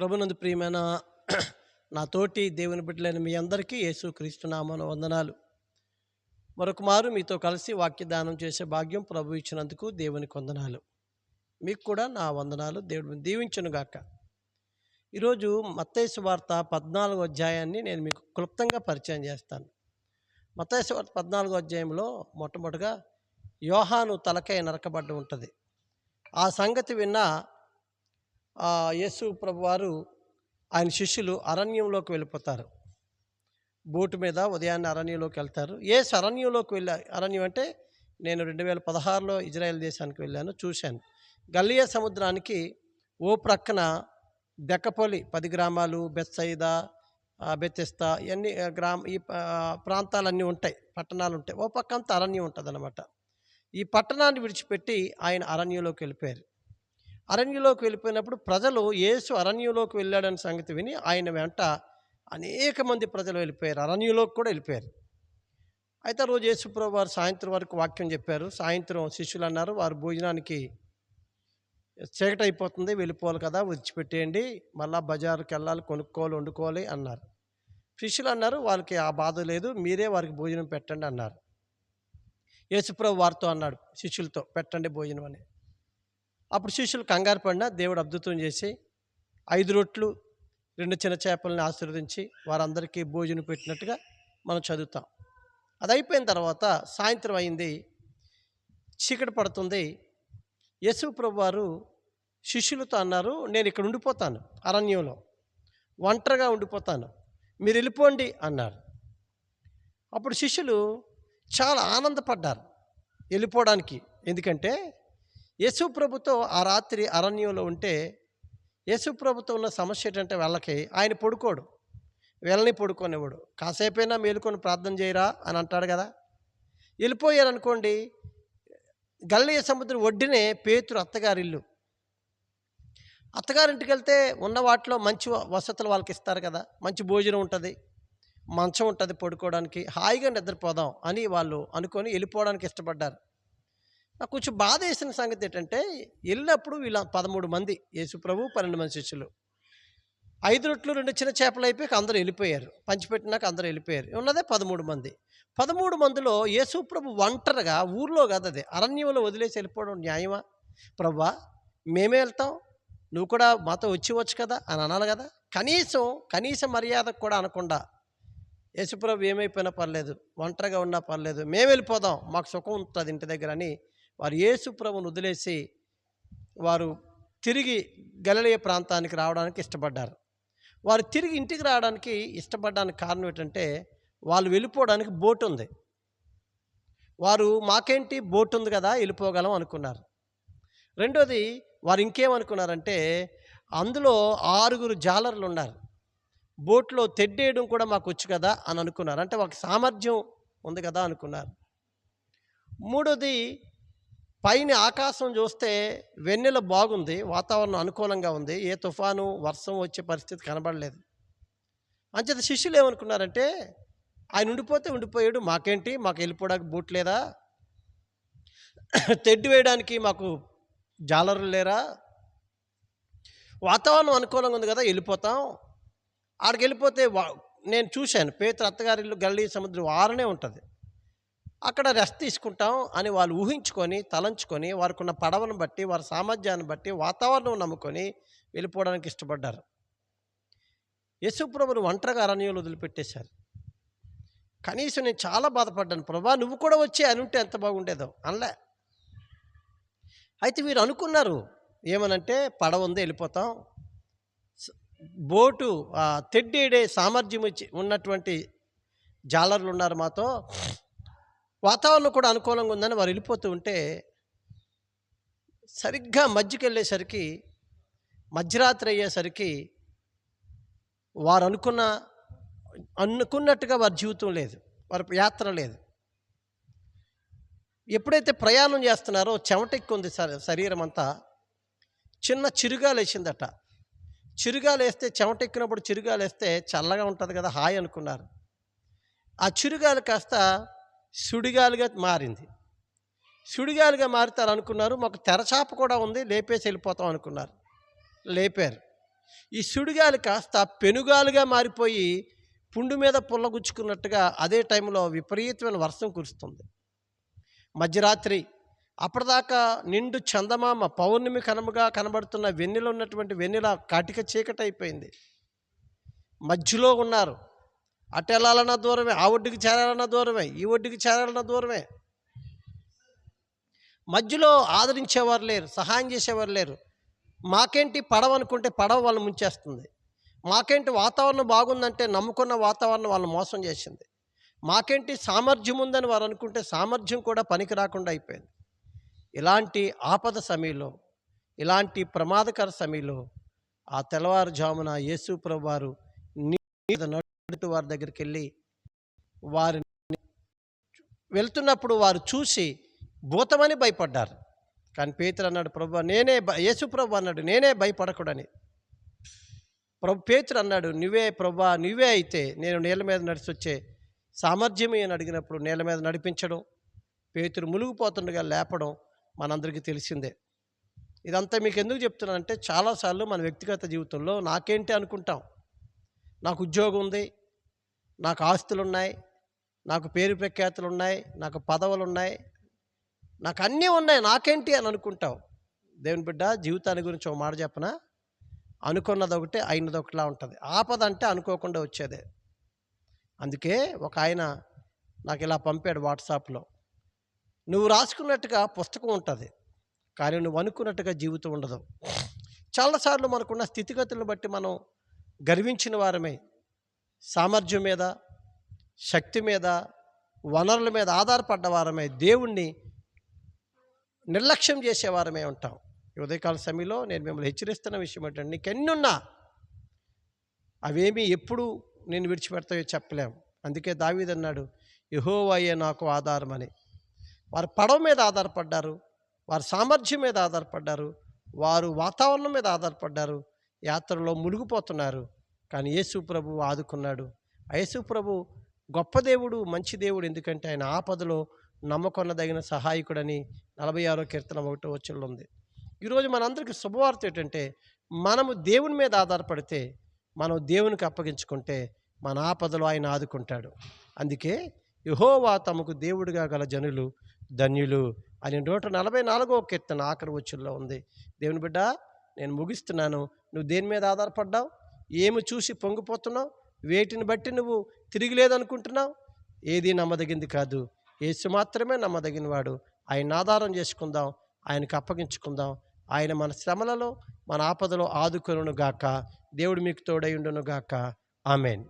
ప్రభునందు ప్రియమైన నా తోటి దేవుని బిడ్డలైన మీ అందరికీ యేసు క్రీస్తునామాన వందనాలు. మరొక మారు మీతో కలిసి వాక్య దానం చేసే భాగ్యం ప్రభు ఇచ్చినందుకు దేవునికి వందనాలు. మీకు కూడా నా వందనాలు. దేవుడు దీవించనుగాక ఈరోజు మత్తైసు వార్త పద్నాలుగో అధ్యాయాన్ని నేను మీకు క్లుప్తంగా పరిచయం చేస్తాను. మత్తేశ్వ వార్త పద్నాలుగో అధ్యాయంలో మొట్టమొదటిగా యోహాను తలకై నరకబడ్డ ఉంటుంది. ఆ సంగతి విన్న యేసు ప్రభు వారు ఆయన శిష్యులు అరణ్యంలోకి వెళ్ళిపోతారు. బోటు మీద ఉదయాన్నే అరణ్యంలోకి వెళ్తారు. ఏ అరణ్యంలోకి వెళ్ళా అరణ్యం అంటే నేను రెండు వేల పదహారులో ఇజ్రాయెల్ దేశానికి వెళ్ళాను చూశాను. గల్లియా సముద్రానికి ఓ ప్రక్కన బెక్కపల్లి పది గ్రామాలు బెత్సైదా బెత్తిస్తా ఇవన్నీ గ్రామ ఈ ప్రాంతాలన్నీ ఉంటాయి పట్టణాలు ఉంటాయి. ఓ పక్క అంతా అరణ్యం ఉంటుంది ఈ పట్టణాన్ని విడిచిపెట్టి ఆయన అరణ్యంలోకి వెళ్ళిపోయారు. అరణ్యంలోకి వెళ్ళిపోయినప్పుడు ప్రజలు యేసు అరణ్యంలోకి వెళ్ళాడని సంగతి విని ఆయన వెంట అనేక మంది ప్రజలు వెళ్ళిపోయారు. అరణ్యంలోకి కూడా వెళ్ళిపోయారు. అయితే రోజు యేసుప్రభు వారు సాయంత్రం వరకు వాక్యం చెప్పారు. సాయంత్రం శిష్యులు అన్నారు వారు భోజనానికి చీకటి అయిపోతుంది వెళ్ళిపోవాలి కదా విడిచిపెట్టేయండి మళ్ళా బజారుకి వెళ్ళాలి కొనుక్కోవాలి వండుకోవాలి అన్నారు. శిష్యులు అన్నారు వాళ్ళకి ఆ బాధ లేదు మీరే వారికి భోజనం పెట్టండి అన్నారు. యేసుప్రభు వారితో అన్నాడు శిష్యులతో పెట్టండి భోజనం అని. అప్పుడు శిష్యులు కంగారు పడిన దేవుడు అద్భుతం చేసి ఐదు రొట్లు రెండు చిన్న చేపలను ఆశీర్వదించి వారందరికీ భోజనం పెట్టినట్టుగా మనం చదువుతాం. అది అయిపోయిన తర్వాత సాయంత్రం అయింది. చీకటి పడుతుంది. యేసు ప్రభు వారు శిష్యులతో అన్నారు నేను ఇక్కడ ఉండిపోతాను అరణ్యంలో. ఒంటరిగా ఉండిపోతాను. మీరు వెళ్ళిపోండి అన్నారు. అప్పుడు శిష్యులు చాలా ఆనందపడ్డారు. వెళ్ళిపోవడానికి. ఎందుకంటే యేసుప్రభుతో ఆ రాత్రి అరణ్యంలో ఉంటే యేసుప్రభుతో ఉన్న సమస్య ఏంటంటే వాళ్ళకి ఆయన పడుకోడు. వెళ్ళని పడుకోనివ్వడు. కాసేపైనా మేలుకొని ప్రార్థన చేయరా అని అంటాడు కదా. వెళ్ళిపోయారు అనుకోండి గల్లయ్య సముద్రం ఒడ్డునే పేతురు అత్తగారిల్లు. అత్తగారింటికి వెళ్తే ఉన్న వాటిలో మంచి వసతులు వాళ్ళకి ఇస్తారు కదా. మంచి భోజనం ఉంటుంది. మంచం ఉంటుంది పడుకోవడానికి. హాయిగా నిద్రపోదాం అని వాళ్ళు అనుకొని వెళ్ళిపోవడానికి ఇష్టపడ్డారు. నాకు కొంచెం బాధ వేసిన సంగతి ఏంటంటే వెళ్ళినప్పుడు వీళ్ళ పదమూడు మంది యేసుప్రభు పన్నెండు మంది శిష్యులు. ఐదు రొట్లు రెండు చిన్న చేపలు అయిపోయి అందరూ వెళ్ళిపోయారు. పంచిపెట్టినాక అందరూ వెళ్ళిపోయారు. ఉన్నదే పదమూడు మంది. పదమూడు మందిలో యేసుప్రభు ఒంటరిగా ఊర్లో కాదు అదే అరణ్యంలో వదిలేసి వెళ్ళిపోవడం న్యాయమా? ప్రభా మేమే వెళ్తాం. నువ్వు కూడా మాతో వచ్చి వచ్చు కదా అని అనాలి కదా. కనీసం కనీస మర్యాదకు కూడా అనకుండా యేసుప్రభు ఏమైపోయినా పర్లేదు ఒంటరిగా ఉన్నా పర్లేదు మేము వెళ్ళిపోదాం మాకు సుఖం ఉంటుంది ఇంటి దగ్గర అని వారు యేసుప్రభుని వదిలేసి వారు తిరిగి గలలియ ప్రాంతానికి రావడానికి ఇష్టపడ్డారు. వారు తిరిగి ఇంటికి రావడానికి ఇష్టపడడానికి కారణం ఏంటంటే వాళ్ళు వెళ్ళిపోవడానికి బోట్ ఉంది. వారు మాకేంటి బోట్ ఉంది కదా వెళ్ళిపోగలం అనుకున్నారు. రెండోది వారు ఇంకేమనుకున్నారంటే అందులో ఆరుగురు జాలర్లు ఉన్నారు. బోట్లో తెడ్డేయడం కూడా మాకు వచ్చు కదా అని అనుకున్నారు. అంటే ఒక సామర్థ్యం ఉంది కదా అనుకున్నారు. మూడోది పైన ఆకాశం చూస్తే వెన్నెల బాగుంది వాతావరణం అనుకూలంగా ఉంది ఏ తుఫాను వర్షం వచ్చే పరిస్థితి కనబడలేదు. అంచేత శిష్యులు ఏమనుకున్నారంటే ఆయన ఉండిపోతే ఉండిపోయాడు మాకేంటి మాకు వెళ్ళిపోవడానికి బూట్ లేదా? తెడ్డు వేయడానికి మాకు జాలరులు లేరా? వాతావరణం అనుకూలంగా ఉంది కదా వెళ్ళిపోతాం. ఆడికి వెళ్ళిపోతే వా- నేను చూశాను పేతురు అత్తగారి ఇల్లు గల్లీ సముద్రం ఆరనే ఉంటుంది. అక్కడ రెస్ట్ తీసుకుంటాం అని వాళ్ళు ఊహించుకొని తలంచుకొని వారికి ఉన్న పడవను బట్టి వారి సామర్థ్యాన్ని బట్టి వాతావరణం నమ్ముకొని వెళ్ళిపోవడానికి ఇష్టపడ్డారు. యశుప్రభుని ఒంటరిగా అరణ్యంలో వదిలిపెట్టేశారు. కనీసం నేను చాలా బాధపడ్డాను. ప్రభా నువ్వు కూడా వచ్చి అని ఉంటే ఎంత బాగుండేదో అనలే. అయితే వీరు అనుకున్నారు ఏమనంటే పడవ ఉంది వెళ్ళిపోతాం. బోటు తెడ్డేడే సామర్థ్యం ఉన్నటువంటి జాలర్లు ఉన్నారు మాతో. వాతావరణం కూడా అనుకూలంగా ఉందని వారు వెళ్ళిపోతూ ఉంటే సరిగ్గా మధ్యకి వెళ్ళేసరికి మధ్యరాత్రి అయ్యేసరికి వారు అనుకున్న అనుకున్నట్టుగా వారి జీవితం లేదు వారి యాత్ర లేదు. ఎప్పుడైతే ప్రయాణం చేస్తున్నారో చెమటెక్కుంది శరీరం అంతా. చిన్న చిరుగాలు వేసిందట చిరుగాలు వేస్తే చెమటెక్కినప్పుడు చిరుగాలు వేస్తే చల్లగా ఉంటుంది కదా హాయ్ అనుకున్నారు. ఆ చిరుగాలు కాస్త సుడిగాలిగా మారింది. సుడిగాలిగా మారుతారు అనుకున్నారు. మాకు తెరచాప కూడా ఉంది. లేపేసి వెళ్ళిపోతాం అనుకున్నారు. లేపారు. ఈ సుడిగాలి కాస్త పెనుగాలుగా మారిపోయి పుండు మీద పుల్లగుచ్చుకున్నట్టుగా అదే టైంలో విపరీతమైన వర్షం కురుస్తుంది. మధ్యరాత్రి అప్పటిదాకా నిండు చందమామ పౌర్ణమి కనముగా కనబడుతున్న వెన్నెల ఉన్నటువంటి వెన్నెల కాటిక చీకటైపోయింది. అయిపోయింది మధ్యలో ఉన్నారు. అటు వెళ్ళాలన్నా దూరమే ఆ ఒడ్డుకి చేరాలన్నా దూరమే ఈ ఒడ్డుకి చేరాలన్నా దూరమే. మధ్యలో ఆదరించేవారు లేరు సహాయం చేసేవారు లేరు. మాకేంటి పడవ అనుకుంటే పడవ వాళ్ళు ముంచేస్తుంది. మాకేంటి వాతావరణం బాగుందంటే నమ్ముకున్న వాతావరణం వాళ్ళు మోసం చేసింది. మాకేంటి సామర్థ్యం ఉందని వారు అనుకుంటే సామర్థ్యం కూడా పనికి రాకుండా అయిపోయింది. ఇలాంటి ఆపద సమయంలో ఇలాంటి ప్రమాదకర సమయంలో ఆ తెల్లవారుజామున యేసు ప్రభు వారు వారి దగ్గరికి వెళ్ళి వారిని వెళ్తున్నప్పుడు వారు చూసి భూతమని భయపడ్డారు. కానీ పేతురు అన్నాడు ప్రభు నేనే యేసు ప్రభు అన్నాడు నేనే భయపడకూడని. ప్రభు పేతురు అన్నాడు నువ్వే ప్రభా నువ్వే అయితే నేను నేల మీద నడిచి వచ్చే సామర్థ్యమే అని అడిగినప్పుడు నేల మీద నడిపించడం పేతురు మునిగిపోతుండగా లేపడం మనందరికీ తెలిసిందే. ఇదంతా మీకు ఎందుకు చెప్తున్నానంటే చాలాసార్లు మన వ్యక్తిగత జీవితంలో నాకేంటి అనుకుంటాం? నాకు ఉద్యోగం ఉంది నాకు ఆస్తులు ఉన్నాయి నాకు పేరు ప్రఖ్యాతులు ఉన్నాయి నాకు పదవులు ఉన్నాయి నాకు అన్నీ ఉన్నాయి నాకేంటి అని అనుకుంటావు. దేవుని బిడ్డ జీవితాన్ని గురించి ఒక మాట చెప్పన? అనుకున్నది ఒకటి అయినది ఒకటిలా ఉంటుంది. ఆపద అంటే అనుకోకుండా వచ్చేదే. అందుకే ఒక ఆయన నాకు ఇలా పంపాడు వాట్సాప్లో. నువ్వు రాసుకున్నట్టుగా పుస్తకం ఉంటుంది కానీ నువ్వు అనుకున్నట్టుగా జీవితం ఉండదు. చాలాసార్లు మనకున్న స్థితిగతులను బట్టి మనం గర్వించిన వారమే. సామర్థ్యం మీద శక్తి మీద వనరుల మీద ఆధారపడ్డ వారమే దేవుణ్ణి నిర్లక్ష్యం చేసేవారమే ఉంటాం. ఉదయకాల సమయంలో నేను మిమ్మల్ని హెచ్చరిస్తున్న విషయం ఏంటంటే నీకు ఎన్ని ఉన్నా అవేమీ ఎప్పుడు నేను విడిచిపెడతాయో చెప్పలేము అందుకే దావీదన్నాడు యహోవాయే నాకు ఆధారం అని. వారు పడవ మీద ఆధారపడ్డారు వారి సామర్థ్యం మీద ఆధారపడ్డారు వారు వాతావరణం మీద ఆధారపడ్డారు యాత్రలో మునిగిపోతున్నారు. కానీ యేసు ప్రభు ఆదుకున్నాడు. యేసు ప్రభు గొప్ప దేవుడు మంచి దేవుడు ఎందుకంటే ఆయన ఆపదలో నమ్మకొన్నదగిన సహాయకుడని నలభై ఆరో కీర్తన ఒకటో వచ్చంలో ఉంది. ఈరోజు మనందరికీ శుభవార్త ఏంటంటే మనము దేవుని మీద ఆధారపడితే మనం దేవునికి అప్పగించుకుంటే మన ఆపదలో ఆయన ఆదుకుంటాడు. అందుకే యహోవా తమకు దేవుడిగా గల జనులు ధన్యులు అని నూట నలభై నాలుగో కీర్తన ఆఖరి వచ్చుల్లో ఉంది. దేవుని బిడ్డ నేను ముగిస్తున్నాను. నువ్వు దేని మీద ఆధారపడ్డావు? ఏమి చూసి పొంగిపోతున్నావు? వేటిని బట్టి నువ్వు తిరిగి లేదనుకుంటున్నావు ఏది నమ్మదగింది కాదు. యేసు మాత్రమే నమ్మదగినవాడు. ఆయన ఆధారం చేసుకుందాం. ఆయనకు అప్పగించుకుందాం. ఆయన మన శ్రమలలో మన ఆపదలో ఆదుకొనును గాక దేవుడు మీకు తోడై ఉండునుగాక. ఆమెన్.